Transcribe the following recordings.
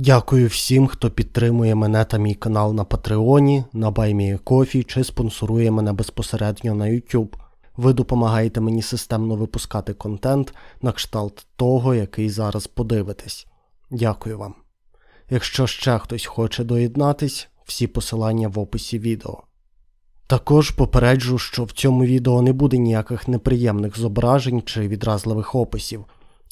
Дякую всім, хто підтримує мене та мій канал на Патреоні, на BuyMeACoffee чи спонсорує мене безпосередньо на YouTube. Ви допомагаєте мені системно випускати контент на кшталт того, який зараз подивитесь. Дякую вам. Якщо ще хтось хоче доєднатись, всі посилання в описі відео. Також попереджу, що в цьому відео не буде ніяких неприємних зображень чи відразливих описів.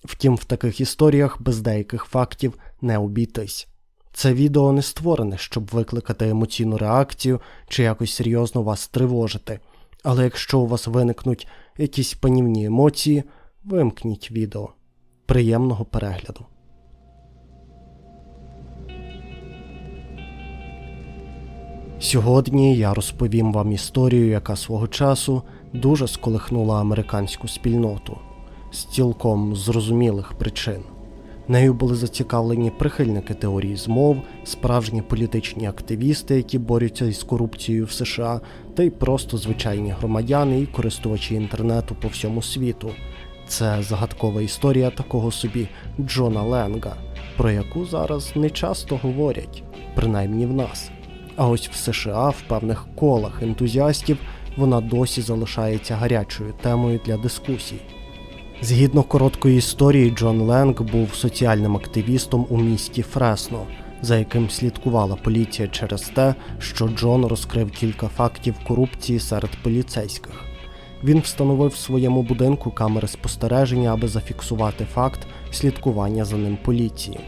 Втім, в таких історіях без деяких фактів не обійтись. Це відео не створене, щоб викликати емоційну реакцію чи якось серйозно вас тривожити. Але якщо у вас виникнуть якісь панівні емоції, вимкніть відео. Приємного перегляду. Сьогодні я розповім вам історію, яка свого часу дуже сколихнула американську спільноту з цілком зрозумілих причин. Нею були зацікавлені прихильники теорії змов, справжні політичні активісти, які борються із корупцією в США, та й просто звичайні громадяни і користувачі інтернету по всьому світу. Це загадкова історія такого собі Джона Ленга, про яку зараз не часто говорять, принаймні в нас. А ось в США в певних колах ентузіастів вона досі залишається гарячою темою для дискусій. Згідно короткої історії, Джон Ленг був соціальним активістом у місті Фресно, за яким слідкувала поліція через те, що Джон розкрив кілька фактів корупції серед поліцейських. Він встановив в своєму будинку камери спостереження, аби зафіксувати факт слідкування за ним поліції.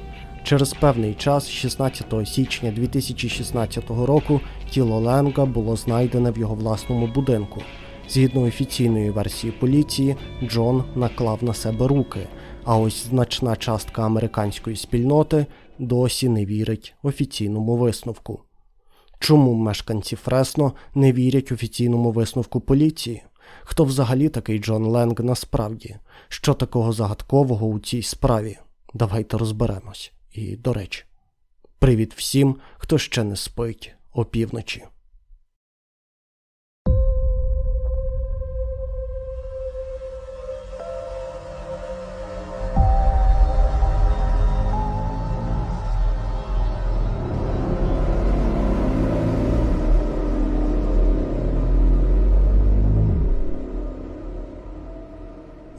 Через певний час, 16 січня 2016 року, тіло Ленга було знайдене в його власному будинку. Згідно офіційної версії поліції, Джон наклав на себе руки, а ось значна частка американської спільноти досі не вірить офіційному висновку. Чому мешканці Фресно не вірять офіційному висновку поліції? Хто взагалі такий Джон Ленг насправді? Що такого загадкового у цій справі? Давайте розберемось. І, до речі, привіт всім, хто ще не спить опівночі.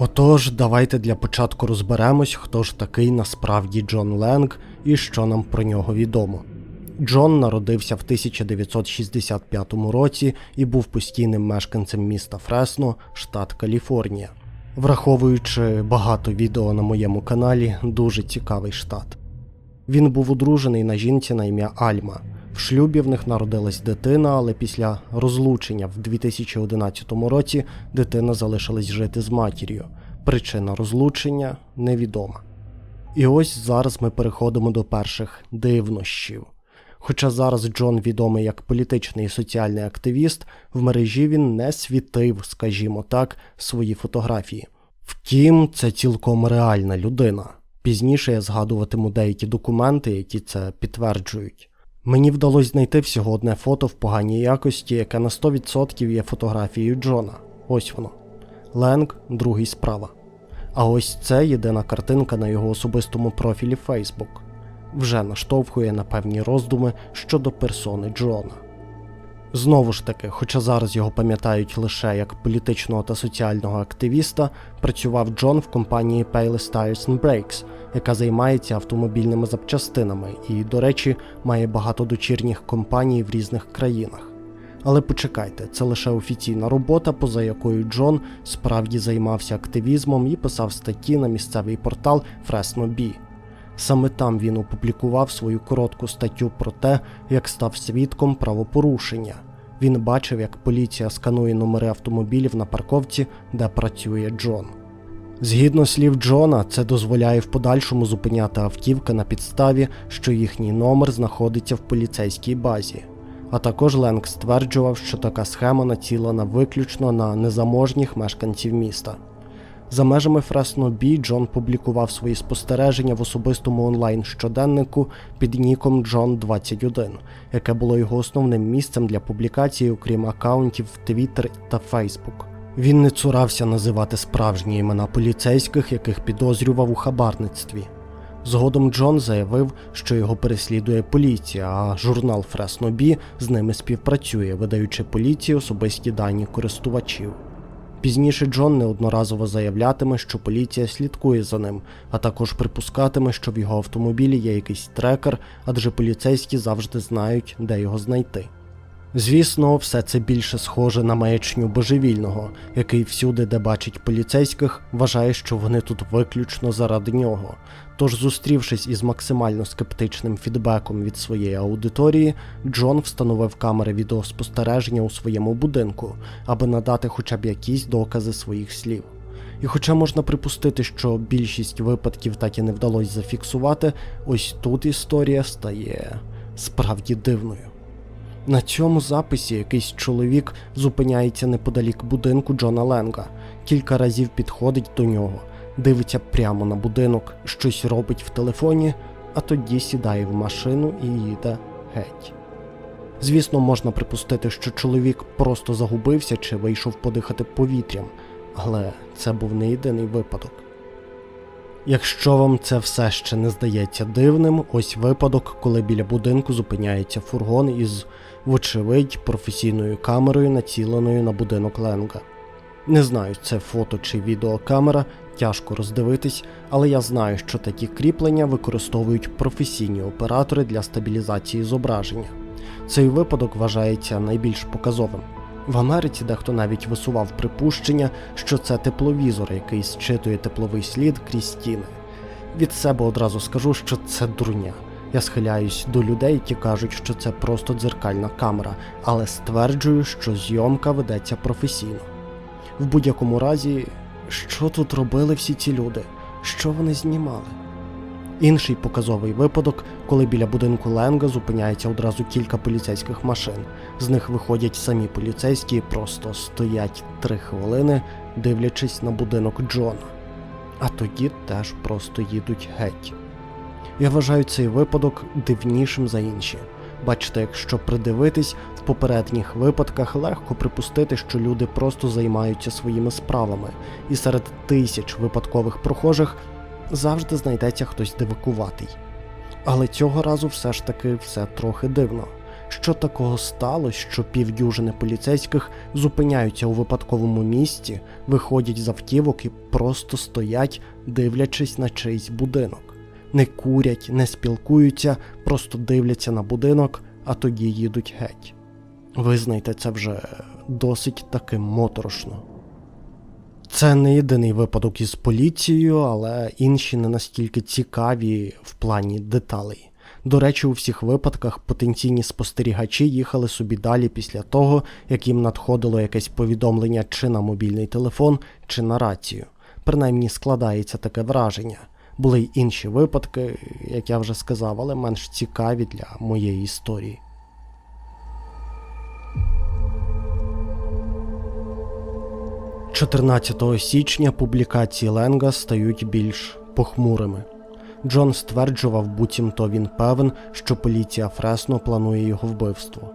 Отож, давайте для початку розберемось, хто ж такий насправді Джон Ленг і що нам про нього відомо. Джон народився в 1965 році і був постійним мешканцем міста Фресно, штат Каліфорнія. Враховуючи багато відео на моєму каналі, дуже цікавий штат. Він був одружений на жінці на ім'я Альма. В шлюбі в них народилась дитина, але після розлучення в 2011 році дитина залишилась жити з матір'ю. Причина розлучення невідома. І ось зараз ми переходимо до перших дивнощів. Хоча зараз Джон відомий як політичний і соціальний активіст, в мережі він не світив, скажімо так, свої фотографії. Втім, це цілком реальна людина. Пізніше я згадуватиму деякі документи, які це підтверджують. Мені вдалося знайти всього одне фото в поганій якості, яке на 100% є фотографією Джона. Ось воно. Ленг, другий справа. А ось це єдина картинка на його особистому профілі Facebook. Вже наштовхує на певні роздуми щодо персони Джона. Знову ж таки, хоча зараз його пам'ятають лише як політичного та соціального активіста, працював Джон в компанії Payless Tires and Brakes, яка займається автомобільними запчастинами і, до речі, має багато дочірніх компаній в різних країнах. Але почекайте, це лише офіційна робота, поза якою Джон справді займався активізмом і писав статті на місцевий портал Fresno Bee. Саме там він опублікував свою коротку статтю про те, як став свідком правопорушення. Він бачив, як поліція сканує номери автомобілів на парковці, де працює Джон. Згідно слів Джона, це дозволяє в подальшому зупиняти автівки на підставі, що їхній номер знаходиться в поліцейській базі. А також Ленк стверджував, що така схема націлена виключно на незаможніх мешканців міста. За межами Фресно Бі Джон публікував свої спостереження в особистому онлайн щоденнику під ніком Джон 21 яке було його основним місцем для публікації, окрім акаунтів в Twitter та Facebook. Він не цурався називати справжні імена поліцейських, яких підозрював у хабарництві. Згодом Джон заявив, що його переслідує поліція, а журнал Фреснобі з ними співпрацює, видаючи поліції особисті дані користувачів. Пізніше Джон неодноразово заявлятиме, що поліція слідкує за ним, а також припускатиме, що в його автомобілі є якийсь трекер, адже поліцейські завжди знають, де його знайти. Звісно, все це більше схоже на маячню божевільного, який всюди, де бачить поліцейських, вважає, що вони тут виключно заради нього. Тож, зустрівшись із максимально скептичним фідбеком від своєї аудиторії, Джон встановив камери відеоспостереження у своєму будинку, аби надати хоча б якісь докази своїх слів. І хоча можна припустити, що більшість випадків так і не вдалося зафіксувати, ось тут історія стає справді дивною. На цьому записі якийсь чоловік зупиняється неподалік будинку Джона Ленга, кілька разів підходить до нього, дивиться прямо на будинок, щось робить в телефоні, а тоді сідає в машину і їде геть. Звісно, можна припустити, що чоловік просто загубився чи вийшов подихати повітрям, але це був не єдиний випадок. Якщо вам це все ще не здається дивним, ось випадок, коли біля будинку зупиняється фургон із, вочевидь, професійною камерою, націленою на будинок Ленга. Не знаю, це фото чи відеокамера, тяжко роздивитись, але я знаю, що такі кріплення використовують професійні оператори для стабілізації зображення. Цей випадок вважається найбільш показовим. В Америці дехто навіть висував припущення, що це тепловізор, який зчитує тепловий слід крізь стіни. Від себе одразу скажу, що це дурня. Я схиляюсь до людей, які кажуть, що це просто дзеркальна камера, але стверджую, що зйомка ведеться професійно. В будь-якому разі, що тут робили всі ці люди? Що вони знімали? Інший показовий випадок, коли біля будинку Ленга зупиняється одразу кілька поліцейських машин. З них виходять самі поліцейські і просто стоять три хвилини, дивлячись на будинок Джона. А тоді теж просто їдуть геть. Я вважаю цей випадок дивнішим за інші. Бачите, якщо придивитись, в попередніх випадках легко припустити, що люди просто займаються своїми справами, і серед тисяч випадкових прохожих завжди знайдеться хтось дивакуватий. Але цього разу все ж таки все трохи дивно. Що такого сталося, що півдюжини поліцейських зупиняються у випадковому місці, виходять з автівок і просто стоять, дивлячись на чийсь будинок. Не курять, не спілкуються, просто дивляться на будинок, а тоді їдуть геть. Визнайте, це вже досить таки моторошно. Це не єдиний випадок із поліцією, але інші не настільки цікаві в плані деталей. До речі, у всіх випадках потенційні спостерігачі їхали собі далі після того, як їм надходило якесь повідомлення чи на мобільний телефон, чи на рацію. Принаймні складається таке враження. Були й інші випадки, як я вже сказав, але менш цікаві для моєї історії. 14 січня публікації Ленга стають більш похмурими. Джон стверджував, буцімто він певен, що поліція Фресно планує його вбивство.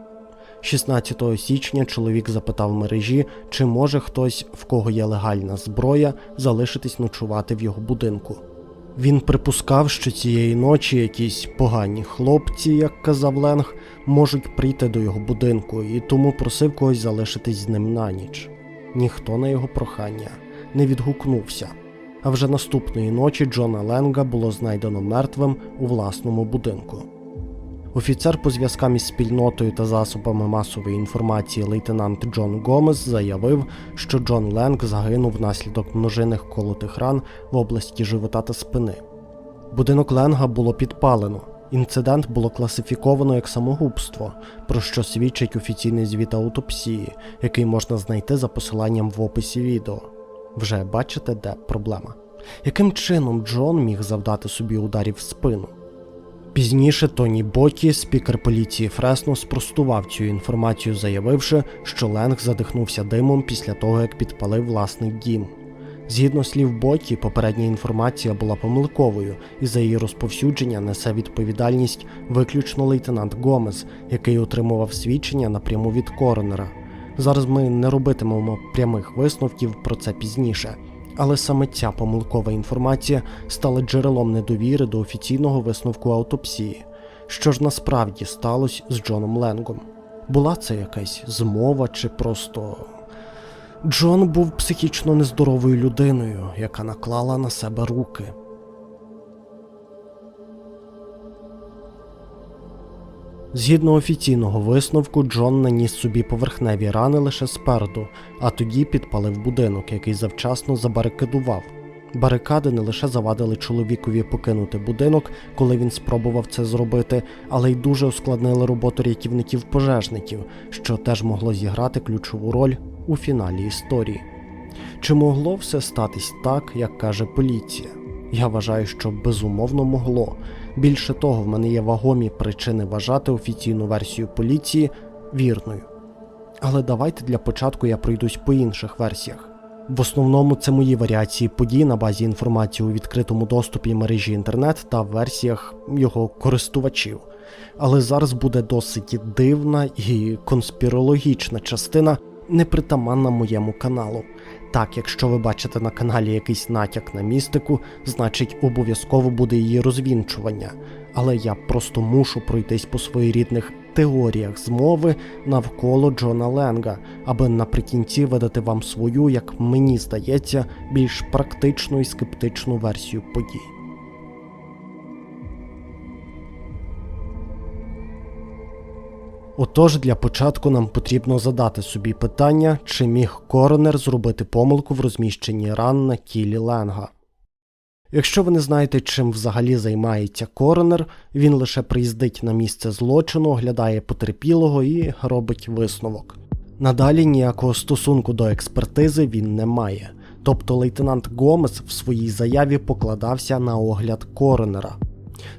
16 січня чоловік запитав мережі, чи може хтось, в кого є легальна зброя, залишитись ночувати в його будинку. Він припускав, що цієї ночі якісь погані хлопці, як казав Ленг, можуть прийти до його будинку, і тому просив когось залишитись з ним на ніч. Ніхто на його прохання не відгукнувся. А вже наступної ночі Джона Ленга було знайдено мертвим у власному будинку. Офіцер по зв'язкам із спільнотою та засобами масової інформації лейтенант Джон Гомес заявив, що Джон Ленг загинув внаслідок множинних колотих ран в області живота та спини. Будинок Ленга було підпалено. Інцидент було класифіковано як самогубство, про що свідчить офіційний звіт аутопсії, який можна знайти за посиланням в описі відео. Вже бачите, де проблема. Яким чином Джон міг завдати собі ударів в спину? Пізніше Тоні Боті, спікер поліції Фресно, спростував цю інформацію, заявивши, що Ленг задихнувся димом після того, як підпалив власний дім. Згідно слів Боті, попередня інформація була помилковою, і за її розповсюдження несе відповідальність виключно лейтенант Гомес, який отримував свідчення напряму від коронера. Зараз ми не робитимемо прямих висновків про це пізніше. Але саме ця помилкова інформація стала джерелом недовіри до офіційного висновку аутопсії. Що ж насправді сталося з Джоном Ленгом? Була це якась змова чи просто. Джон був психічно нездоровою людиною, яка наклала на себе руки. Згідно офіційного висновку, Джон наніс собі поверхневі рани лише спереду, а тоді підпалив будинок, який завчасно забарикадував. Барикади не лише завадили чоловікові покинути будинок, коли він спробував це зробити, але й дуже ускладнили роботу рятівників-пожежників, що теж могло зіграти ключову роль у фіналі історії. Чи могло все статись так, як каже поліція? Я вважаю, що безумовно могло. Більше того, в мене є вагомі причини вважати офіційну версію поліції вірною. Але давайте для початку я пройдусь по інших версіях. В основному це мої варіації подій на базі інформації у відкритому доступі мережі інтернет та версіях його користувачів. Але зараз буде досить дивна і конспірологічна частина, непритаманна моєму каналу. Так, якщо ви бачите на каналі якийсь натяк на містику, значить обов'язково буде її розвінчування. Але я просто мушу пройтись по своєрідних теоріях змови навколо Джона Ленга, аби наприкінці видати вам свою, як мені здається, більш практичну і скептичну версію подій. Отож, для початку нам потрібно задати собі питання, чи міг коронер зробити помилку в розміщенні ран на тілі Ленга. Якщо ви не знаєте, чим взагалі займається коронер, він лише приїздить на місце злочину, оглядає потерпілого і робить висновок. Надалі ніякого стосунку до експертизи він не має, тобто лейтенант Гомес в своїй заяві покладався на огляд коронера.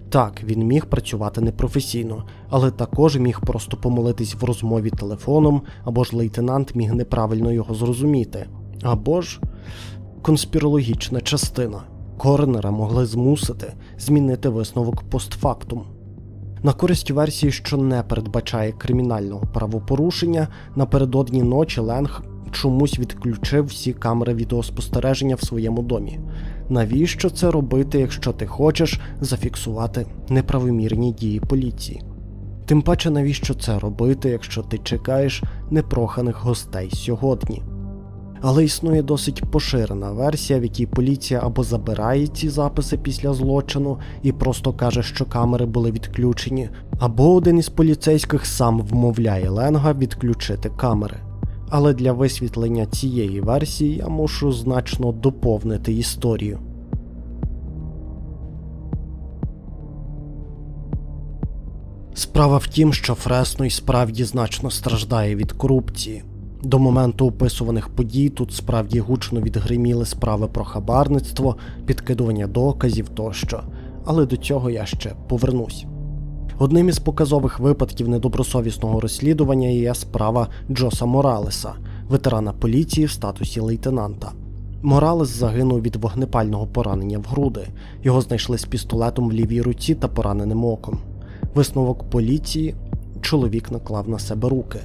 Так, він міг працювати непрофесійно, але також міг просто помилитись в розмові телефоном, або ж лейтенант міг неправильно його зрозуміти, або ж конспірологічна частина. Коронера могли змусити змінити висновок постфактум. На користь версії, що не передбачає кримінального правопорушення, напередодні ночі Ленг чомусь відключив всі камери відеоспостереження в своєму домі. Навіщо це робити, якщо ти хочеш зафіксувати неправомірні дії поліції? Тим паче, навіщо це робити, якщо ти чекаєш непроханих гостей сьогодні? Але існує досить поширена версія, в якій поліція або забирає ці записи після злочину і просто каже, що камери були відключені, або один із поліцейських сам вмовляє Ленга відключити камери. Але для висвітлення цієї версії я мушу значно доповнити історію. Справа в тім, що Фресно й справді значно страждає від корупції. До моменту описуваних подій тут справді гучно відгриміли справи про хабарництво, підкидування доказів тощо, але до цього я ще повернусь. Одним із показових випадків недобросовісного розслідування є справа Джоса Моралеса, ветерана поліції в статусі лейтенанта. Моралес загинув від вогнепального поранення в груди. Його знайшли з пістолетом в лівій руці та пораненим оком. Висновок поліції чоловік наклав на себе руки.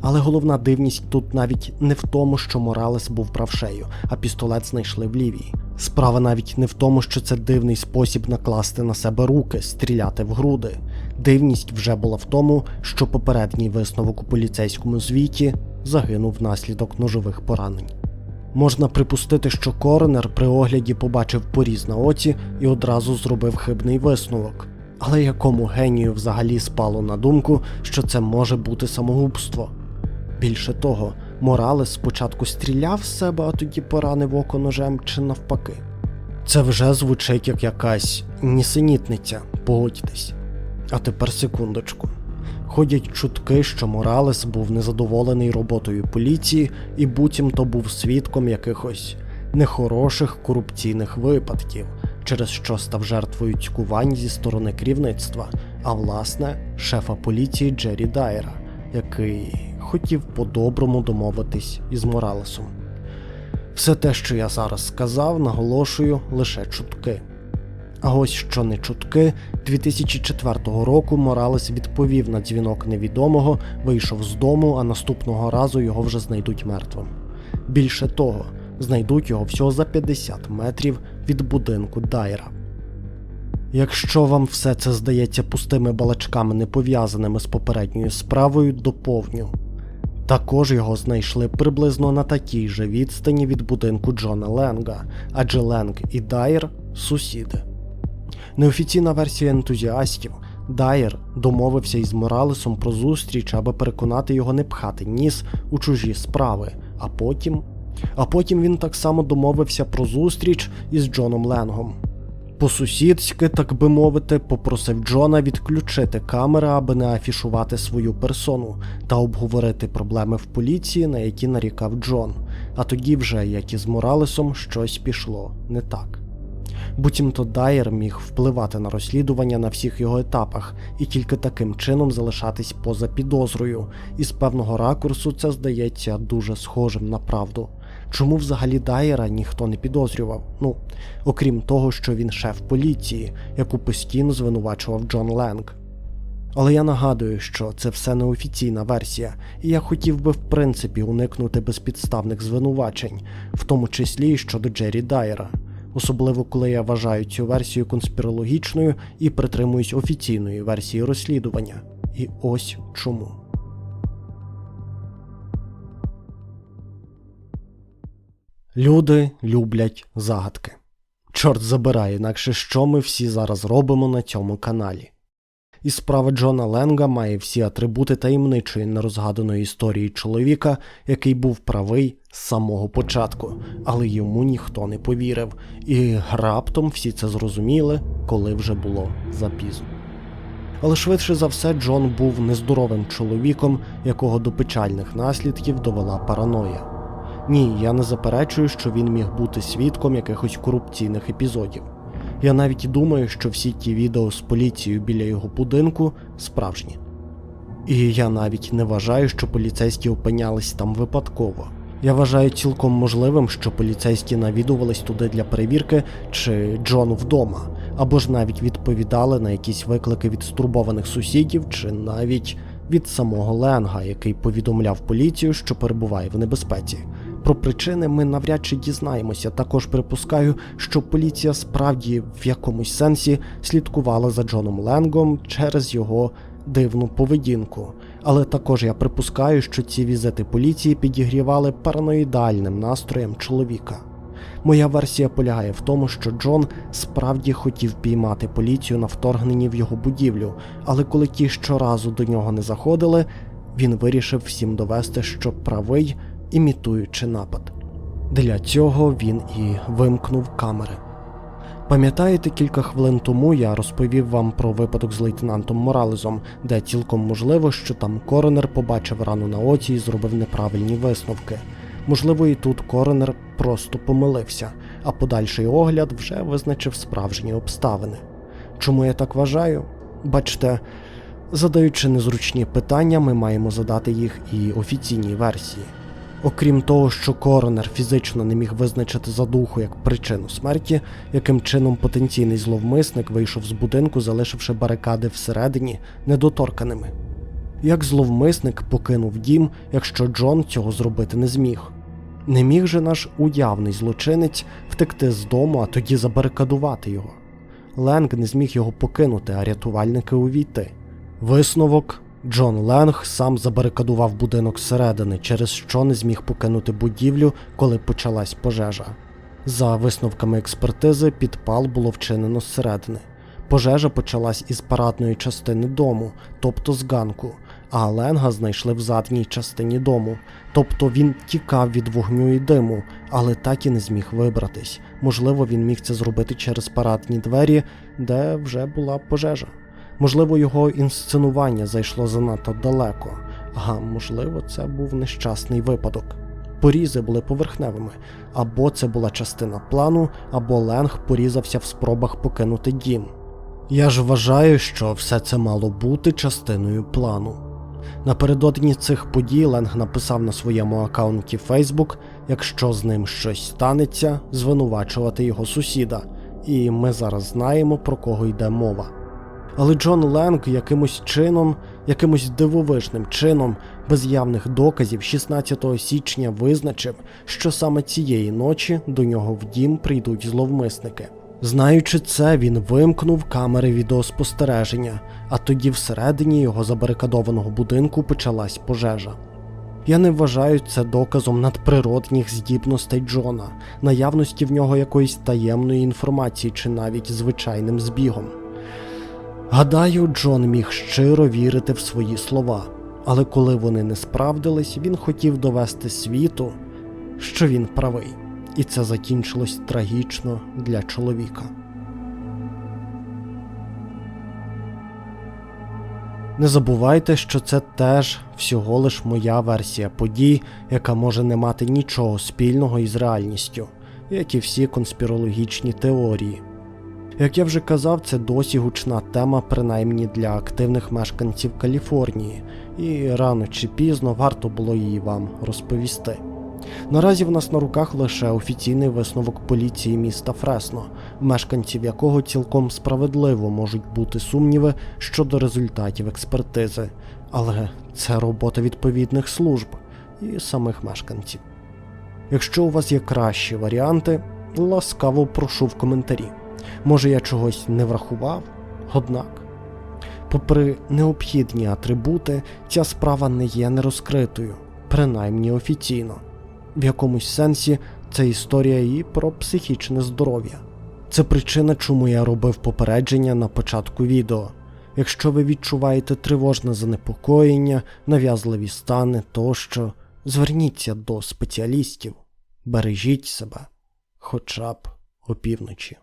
Але головна дивність тут навіть не в тому, що Моралес був правшею, а пістолет знайшли в лівій. Справа навіть не в тому, що це дивний спосіб накласти на себе руки, стріляти в груди. Дивність вже була в тому, що попередній висновок у поліцейському звіті загинув внаслідок ножових поранень. Можна припустити, що коронер при огляді побачив поріз на оці і одразу зробив хибний висновок. Але якому генію взагалі спало на думку, що це може бути самогубство? Більше того, Моралес спочатку стріляв з себе, а тоді поранив око ножем чи навпаки. Це вже звучить як якась нісенітниця, погодьтесь. А тепер секундочку. Ходять чутки, що Моралес був незадоволений роботою поліції і буцімто був свідком якихось нехороших корупційних випадків, через що став жертвою цькувань зі сторони керівництва, а власне шефа поліції Джері Дайера, який хотів по-доброму домовитись із Моралесом. Все те, що я зараз сказав, наголошую лише чутки. А ось що не чутки, 2004 року Моралес відповів на дзвінок невідомого, вийшов з дому, а наступного разу його вже знайдуть мертвим. Більше того, знайдуть його всього за 50 метрів від будинку Дайра. Якщо вам все це здається пустими балачками, не пов'язаними з попередньою справою, доповню. Також його знайшли приблизно на такій же відстані від будинку Джона Ленга, адже Ленг і Дайер сусіди. Неофіційна версія ентузіастів Дайер домовився із Моралесом про зустріч, аби переконати його не пхати ніс у чужі справи, а потім. А потім він так само домовився про зустріч із Джоном Ленгом. По-сусідськи, так би мовити, попросив Джона відключити камери, аби не афішувати свою персону та обговорити проблеми в поліції, на які нарікав Джон. А тоді вже, як і з Моралесом, щось пішло не так. Буцімто Дайер міг впливати на розслідування на всіх його етапах і тільки таким чином залишатись поза підозрою, і з певного ракурсу це здається дуже схожим на правду. Чому взагалі Дайера ніхто не підозрював? Ну, окрім того, що він шеф поліції, яку постійно звинувачував Джон Ленг. Але я нагадую, що це все неофіційна версія, і я хотів би в принципі уникнути безпідставних звинувачень, в тому числі і щодо Джері Дайера, особливо коли я вважаю цю версію конспірологічною і притримуюсь офіційної версії розслідування. І ось чому. Люди люблять загадки. Чорт забирає, інакше що ми всі зараз робимо на цьому каналі. І справа Джона Ленга має всі атрибути таємничої нерозгаданої історії чоловіка, який був правий з самого початку, але йому ніхто не повірив, і раптом всі це зрозуміли, коли вже було запізно. Але швидше за все Джон був нездоровим чоловіком, якого до печальних наслідків довела параноя. Ні, я не заперечую, що він міг бути свідком якихось корупційних епізодів. Я навіть думаю, що всі ті відео з поліцією біля його будинку справжні. І я навіть не вважаю, що поліцейські опинялись там випадково. Я вважаю цілком можливим, що поліцейські навідувались туди для перевірки, чи Джон вдома, або ж навіть відповідали на якісь виклики від стурбованих сусідів, чи навіть від самого Ленга, який повідомляв поліцію, що перебуває в небезпеці. Про причини ми навряд чи дізнаємося. Також припускаю, що поліція справді в якомусь сенсі слідкувала за Джоном Ленгом через його дивну поведінку. Але також я припускаю, що ці візити поліції підігрівали параноїдальним настроєм чоловіка. Моя версія полягає в тому, що Джон справді хотів піймати поліцію на вторгненні в його будівлю, але коли ті щоразу до нього не заходили, він вирішив всім довести, що правий, імітуючи напад. Для цього він і вимкнув камери. Пам'ятаєте, кілька хвилин тому я розповів вам про випадок з лейтенантом Моралезом, де цілком можливо, що там коронер побачив рану на оці і зробив неправильні висновки. Можливо, і тут коронер просто помилився, а подальший огляд вже визначив справжні обставини. Чому я так вважаю? Бачте, задаючи незручні питання, ми маємо задати їх і офіційній версії. Окрім того, що коронер фізично не міг визначити задуху як причину смерті, яким чином потенційний зловмисник вийшов з будинку, залишивши барикади всередині недоторканими. Як зловмисник покинув дім, якщо Джон цього зробити не зміг. Не міг же наш уявний злочинець втекти з дому, а тоді забарикадувати його. Ленг не зміг його покинути, а рятувальники увійти. Висновок Джон Ленг сам забарикадував будинок зсередини, через що не зміг покинути будівлю, коли почалась пожежа. За висновками експертизи, підпал було вчинено зсередини. Пожежа почалась із парадної частини дому, тобто з ганку, а Ленга знайшли в задній частині дому. Тобто він тікав від вогню і диму, але так і не зміг вибратись. Можливо, він міг це зробити через парадні двері, де вже була пожежа. Можливо, його інсценування зайшло занадто далеко, а можливо, це був нещасний випадок. Порізи були поверхневими, або це була частина плану, або Ленг порізався в спробах покинути дім. Я ж вважаю, що все це мало бути частиною плану. Напередодні цих подій Ленг написав на своєму аккаунті Facebook, якщо з ним щось станеться, звинувачувати його сусіда, і ми зараз знаємо, про кого йде мова. Але Джон Ленг якимось чином, якимось дивовижним чином, без явних доказів, 16 січня визначив, що саме цієї ночі до нього в дім прийдуть зловмисники. Знаючи це, він вимкнув камери відеоспостереження, а тоді всередині його забарикадованого будинку почалась пожежа. Я не вважаю це доказом надприродних здібностей Джона, наявності в нього якоїсь таємної інформації чи навіть звичайним збігом. Гадаю, Джон міг щиро вірити в свої слова, але коли вони не справдились, він хотів довести світу, що він правий, і це закінчилось трагічно для чоловіка. Не забувайте, що це теж всього лиш моя версія подій, яка може не мати нічого спільного із реальністю, як і всі конспірологічні теорії. Як я вже казав, це досі гучна тема, принаймні для активних мешканців Каліфорнії, і рано чи пізно варто було її вам розповісти. Наразі в нас на руках лише офіційний висновок поліції міста Фресно, мешканців якого цілком справедливо можуть бути сумніви щодо результатів експертизи, але це робота відповідних служб і самих мешканців. Якщо у вас є кращі варіанти, ласкаво прошу в коментарі. Може я чогось не врахував? Однак, попри необхідні атрибути, ця справа не є нерозкритою, принаймні офіційно. В якомусь сенсі це історія і про психічне здоров'я. Це причина, чому я робив попередження на початку відео. Якщо ви відчуваєте тривожне занепокоєння, нав'язливі стани тощо, зверніться до спеціалістів, бережіть себе, хоча б опівночі.